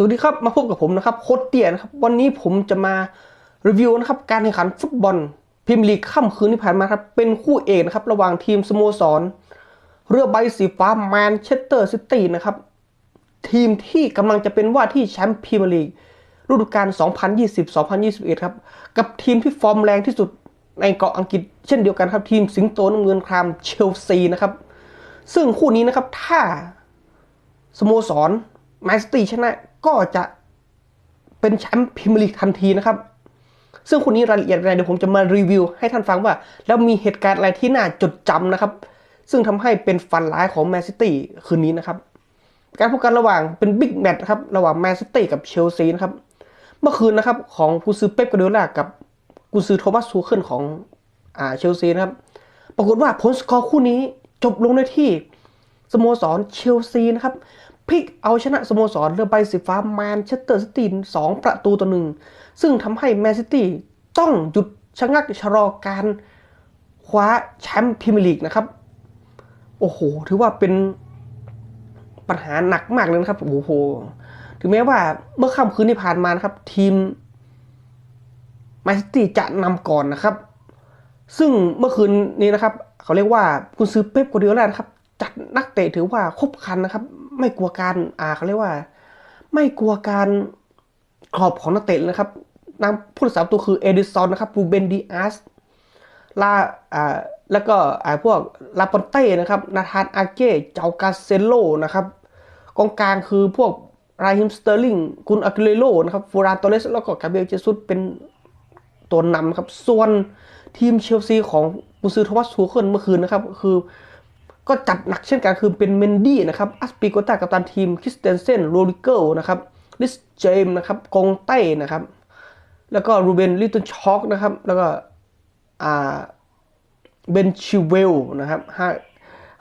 สวัสดีครับ มาพบกับผมนะครับโคตเตียนะครับ วันนี้ผมจะมารีวิวนะครับการแข่งขันฟุตบอลพรีเมียร์ลีกค่ำคืนที่ผ่านมาครับ เป็นคู่เอกนะครับ ระหว่างทีมสโมสร เรือใบสีฟ้าแมนเชสเตอร์ซิตี้นะครับ ทีมที่กำลังจะเป็นว่าที่แชมป์พรีเมียร์ลีกฤดูกาล 2020-2021 ครับ กับทีมที่ฟอร์มแรงที่สุดในเกาะอังกฤษเช่นเดียวกันครับ ทีมสิงโตน้ำเงินครามเชลซีนะครับ ซึ่งคู่นี้นะครับถ้าสโมสรแมนซิตี้ชนะ ก็จะเป็นแชมป์พรีเมียร์ลีกทันทีนะครับ ซึ่งคนนี้รายละเอียดอะไรเดี๋ยวผมจะมารีวิวให้ท่านฟังว่า แล้วมีเหตุการณ์อะไรที่น่าจดจำนะครับ ซึ่งทำให้เป็นฟันร้ายของแมนซิตี้คืนนี้นะครับ การพบกันระหว่างเป็นบิ๊กแมตช์ครับระหว่างแมนซิตี้กับเชลซีนะครับ เมื่อคืนนะครับของกุซือเป๊ปกาเดล่ากับกุซือโทมัสซูเคิลของอ่าเชลซีนะครับ ปรากฏว่าผลสกอร์คู่นี้จบลงด้วยที่สโมสรเชลซีนะครับ พลิกเอาชนะสโมสรเรือใบสีฟ้าแมนเชสเตอร์ซิตี้สองประตูต่อหนึ่งซึ่งทำให้แมนซิตี้ต้องหยุดชะงักชะลอการคว้าแชมป์พรีเมียร์ลีกนะครับ โอ้โห ถือว่าเป็นปัญหาหนักมากเลยนะครับโอ้โห ถึงแม้ว่าเมื่อค่ำคืนที่ผ่านมานะครับ ทีมแมนซิตี้จะนำก่อนนะครับ ซึ่งเมื่อคืนนี้นะครับ เขาเรียกว่าคุณซื้อเป๊ปกัวเดียล่านะครับ จัดนักเตะถือว่าครบคันนะครับ ไม่กลัวการอ่าเขาเรียกว่า ไม่กลัวการกรอบของนักเตะนะครับนางผู้รักษาประตูคือเอดิซอนนะครับรูเบนดีอาสลาอ่าแล้วก็อ่าพวกลาปอนเต้นะครับนาธานอาเก้เจ้ากาเซโลนะครับกองกลางคือพวกราฮิมสเตอร์ลิงคุณอากิเลโลนะครับฟูรานโตเลสแล้วก็กาเบรียลเจซุสเป็นตัวนำครับ ส่วนทีมเชลซีของกุซือทมัสทูเคิลเมื่อคืนนะครับ คือ ก็จัดหนักเช่นกันคือเป็นเมนดี้นะครับอัสปีโกต้ากับตันทีมคริสเตนเซนโรดิเกิลนะครับลิสเจมนะครับกงเต้นะครับ แล้วก็รูเบนลิตเติ้ลช็อกนะครับ แล้วก็อ่าเบนชิเวลนะครับฮา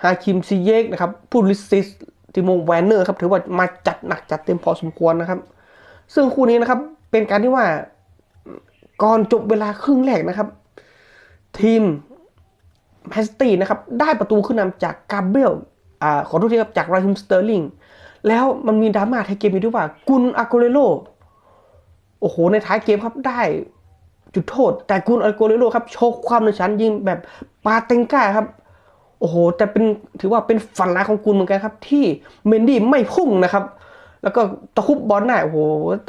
ฮาคิมซีเยกนะครับพูลิซิสติโมแวนเนอร์ครับถือว่ามาจัดหนักจัดเต็มพอสมควรนะครับ ซึ่งคู่นี้นะครับเป็นการที่ว่าก่อนจบเวลาครึ่งแรกนะครับ ทีม แมนซิตี้นะครับได้ประตูขึ้นนำจากกาเบรียลอ่าขอโทษทีครับจากไรฮิมสเตอร์ลิงแล้วมันมีดราม่าในเกมนี้ด้วยว่ากุนอาโกเรโลโอ้โห ในท้ายเกมครับได้จุดโทษ แต่กุนอาโกเรโลครับโชว์ความในชั้นยิงแบบปาเตงก้าครับโอ้โห แต่เป็นถือว่าเป็นฝันร้ายของกุนเหมือนกันครับ ที่เมนดี้ไม่พุ่งนะครับ แล้วก็ตะคุบบอลได้โอ้โห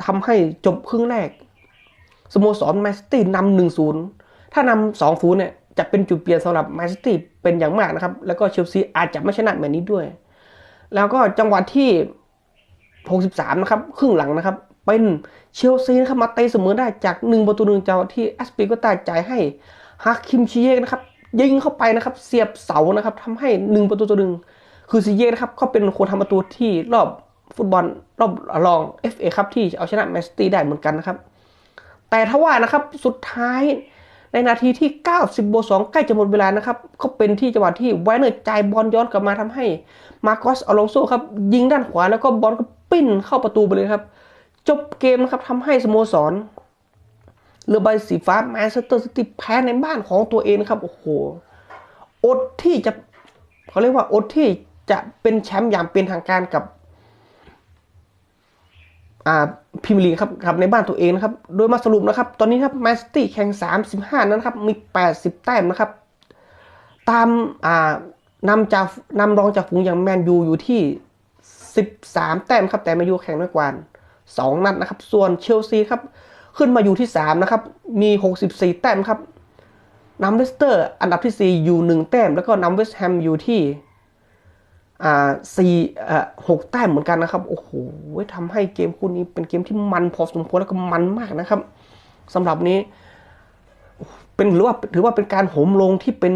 ทำให้จบครึ่งแรกสโมสรแมนซิตี้นำหนึ่งศูนย์ถ้านำสองศูนย์เนี่ย จะเป็นจุดเปลี่ยนสำหรับแมนซิตี้เป็นอย่างมากนะครับ แล้วก็เชลซีอาจจะไม่ชนะแบบนี้ด้วย แล้วก็จังหวะที่ 63 นะครับ ครึ่งหลังนะครับ เป็นเชลซีนะครับมาเตะเสมอได้จาก 1 ประตูหนึ่งจังหวะที่แอสปีก็ตาจ่ายให้ฮักคิมชิเยกนะครับยิงเข้าไปนะครับ เสียบเสานะครับทำให้ 1 ประตูต่อหนึ่งคือซิเยกนะครับเขาเป็นคนทำประตูที่รอบฟุตบอลรอบรอง FA ครับที่เอาชนะแมนซิตี้ได้เหมือนกันนะครับ แต่ถ้าว่านะครับสุดท้าย ในนาทีที่ 90บวก2ใกล้จะหมดเวลานะครับก็เป็นที่จังหวะที่ไวเนอร์จ่ายบอลย้อนกลับมาทำให้มาร์กสอลองโซครับยิงด้านขวาแล้วก็บอลก็ปิ้นเข้าประตูไปเลยครับ จบเกมนะครับทำให้สโมสรเรือใบสีฟ้าแมนเชสเตอร์ซิตี้แพ้ในบ้านของตัวเองครับโอ้โหอดที่จะเขาเรียกว่าอดที่จะเป็นแชมป์อย่างเป็นทางการกับ อ่าพิมลีครับครับในบ้านตัวเองนะครับ โดยมาสรุปนะครับ ตอนนี้ครับแมนซิตี้แข่ง 35 นั้นครับ มี 80 แต้มนะครับ ตามอ่านำจากนำรองจากฝูงอย่างแมนยูอยู่ที่ 13 แต้มครับ แต่แมนยูแข่งน้อยกว่า2นัดนะครับ ส่วนเชลซีครับ ขึ้นมาอยู่ที่ 3 นะครับ มี 64 แต้มครับนำเลสเตอร์ อันดับที่ 4 อยู่ 1 แต้ม แล้วก็นำเวสต์แฮมอยู่ที่ อ่าสี่อ่าหกแต้มเหมือนกันนะครับ โอ้โหทำให้เกมคู่นี้เป็นเกมที่มันพอสมควรแล้วก็มันมากนะครับสำหรับนี้เป็นหรือว่าถือว่าเป็นการโหมลงที่เป็น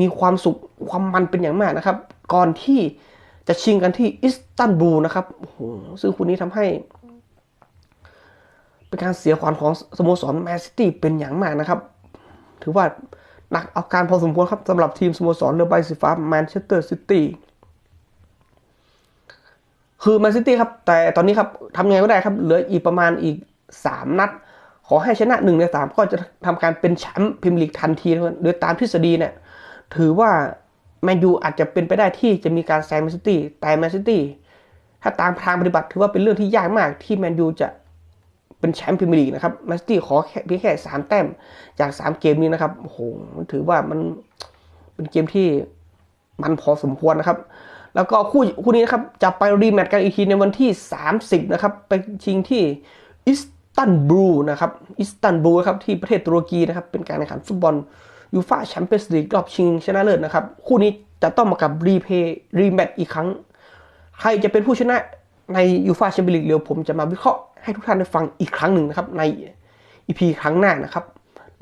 มีความสุขความมันเป็นอย่างมากนะครับ ก่อนที่จะชิงกันที่อิสตันบูลนะครับโอ้โหซึ่งคู่นี้ทำให้ เป็นการเสียขวัญของสโมสรแมนซิตี้เป็นอย่างมากนะครับ ถือว่าหนักเอาการพอสมควรครับสำหรับทีมสโมสรเรือใบสีฟ้าแมนเชสเตอร์ซิตี้ คือแมนซิตี้ครับ แต่ตอนนี้ครับทำยังไงก็ได้ครับ เหลืออีกประมาณอีก 3 นัด ขอให้ชนะ1ใน3 ก็จะทำการเป็นแชมป์พรีเมียร์ลีกทันทีนะครับโดยตามทฤษฎีเนี่ย ถือว่าแมนยูอาจจะเป็นไปได้ที่จะมีการแซงแมนซิตี้แต่แมนซิตี้ถ้าตามทางปฏิบัติถือว่าเป็นเรื่องที่ยากมากที่แมนยูจะเป็นแชมป์พรีเมียร์ลีกนะครับแมนซิตี้ขอแค่เพียงแค่สามแต้มจากสามเกมนี้นะครับโอ้โหถือว่ามันเป็นเกมที่มันพอสมควรนะครับ แล้วก็คู่คู่นี้นะครับจะไปรีแมตช์กันอีกทีในวันที่ 30 นะครับ ไปชิงที่อิสตันบูลนะครับอิสตันบูลครับที่ประเทศตุรกีนะครับ เป็นการแข่งขันฟุตบอลยูฟ่าแชมเปี้ยนส์ลีกรอบชิงชนะเลิศนะครับ คู่นี้จะต้องมากับรีเพย์รีแมตช์อีกครั้ง ใครจะเป็นผู้ชนะในยูฟ่าแชมเปี้ยนลีกเดี๋ยวผมจะมาวิเคราะห์ให้ทุกท่านได้ฟังอีกครั้งหนึ่งนะครับในอีพีครั้งหน้านะครับ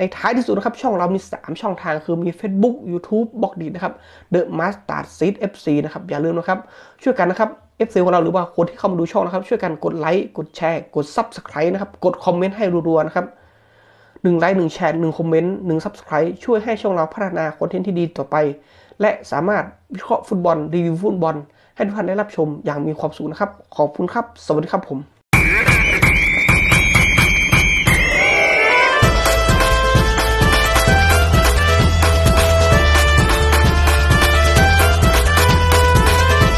ในท้ายที่สุดนะครับช่องเรามี 3 ช่องทางคือมี Facebook YouTube บล็อกดีนะครับ The Master Seed FC นะครับ อย่าลืมนะครับ ช่วยกันนะครับ FC ของเราหรือว่าคนที่เข้ามาดูช่องนะครับ ช่วยกันกดไลค์กดแชร์กด Subscribe นะครับ กดคอมเมนต์ให้รัวๆนะครับหนึ่งไลค์หนึ่งแชร์หนึ่งคอมเมนต์หนึ่ง Subscribe ช่วยให้ช่องเราพัฒนาคอนเทนต์ที่ดีต่อไป และสามารถวิเคราะห์ฟุตบอลรีวิวฟุตบอล ให้ทุกท่านได้รับชมอย่างมีความสุขนะครับ ขอบคุณครับ สวัสดีครับผม